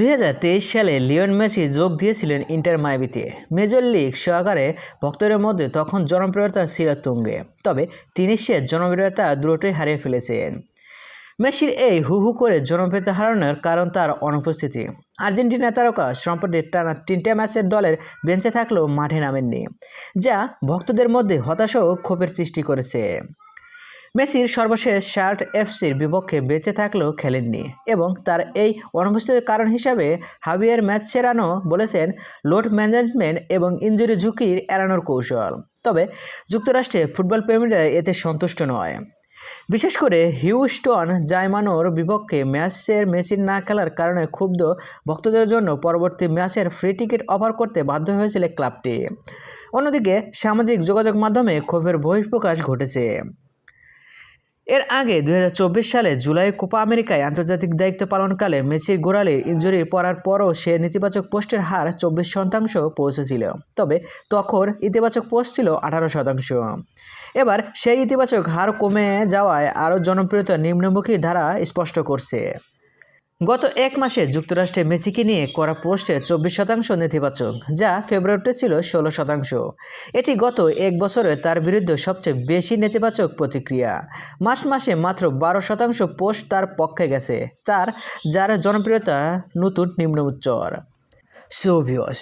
দুই হাজার তেইশ সালে লিওন মেসি যোগ দিয়েছিলেন ইন্টার মায়াবিতে। মেজর লিগ সহকারে ভক্তদের মধ্যে তখন জনপ্রিয়তা ছিল তুঙ্গে, তবে তিনি সে জনপ্রিয়তা দ্রুতই হারিয়ে ফেলেছেন। মেসির এই হু হু করে জনপ্রিয়তা হারানোর কারণ তার অনুপস্থিতি। আর্জেন্টিনা তারকা সম্প্রতি টানা তিনটে ম্যাচের দলের বেঞ্চে থাকলেও মাঠে নামেননি, যা ভক্তদের মধ্যে হতাশা ও ক্ষোভের সৃষ্টি করেছে। মেসির সর্বশেষ শার্ট এফসির বিপক্ষে বেঁচে থাকলেও খেলেননি এবং তার এই অনুপস্থিতির কারণ হিসাবে হাবিয়ার ম্যাচ সেরানো বলেছেন লোড ম্যানেজমেন্ট এবং ইঞ্জুরি ঝুঁকির এড়ানোর কৌশল। তবে যুক্তরাষ্ট্রে ফুটবল প্রেমীরা এতে সন্তুষ্ট নয়। বিশেষ করে হিউস্টন জায়মানোর বিপক্ষে ম্যাচের মেসির না খেলার কারণে ক্ষুব্ধ ভক্তদের জন্য পরবর্তী ম্যাচের ফ্রি টিকিট অফার করতে বাধ্য হয়েছিল ক্লাবটি। অন্যদিকে সামাজিক যোগাযোগ মাধ্যমে ক্ষোভের বহিঃপ্রকাশ ঘটেছে। এর আগে দু হাজার চব্বিশ সালে জুলাই কোপা আমেরিকায় আন্তর্জাতিক দায়িত্ব পালনকালে মেসির গোড়ালির ইঞ্জুরি পড়ার পরও সে নেতিবাচক পোস্টের হার চব্বিশ শতাংশ পৌঁছেছিল। তবে তখন ইতিবাচক পোস্ট ছিল আঠারো শতাংশ। এবার সেই ইতিবাচক হার কমে যাওয়ায় আরও জনপ্রিয়তা নিম্নমুখী ধারা স্পষ্ট করছে। গত এক মাসে যুক্তরাষ্ট্রে মেসিকে নিয়ে করা পোস্টে চব্বিশ শতাংশ নেতিবাচক, যা ফেব্রুয়ারিতে ছিল ষোলো শতাংশ। এটি গত এক বছরে তার বিরুদ্ধে সবচেয়ে বেশি নেতিবাচক প্রতিক্রিয়া। মার্চ মাসে মাত্র বারো শতাংশ পোস্ট তার পক্ষে গেছে, তার যার জনপ্রিয়তা নতুন নিম্ন উচ্চর সোভিয়স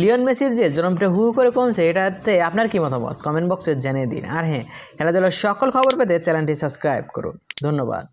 লিওন মেসির যে জনপ্রিয় হু করে কমছে, এটাতে আপনার কি মতামত? কমেন্ট বক্সে জানিয়ে দিন। আর হ্যাঁ খেলাধুলার সকল খবর পেতে চ্যানেলটি সাবস্ক্রাইব করুন। ধন্যবাদ।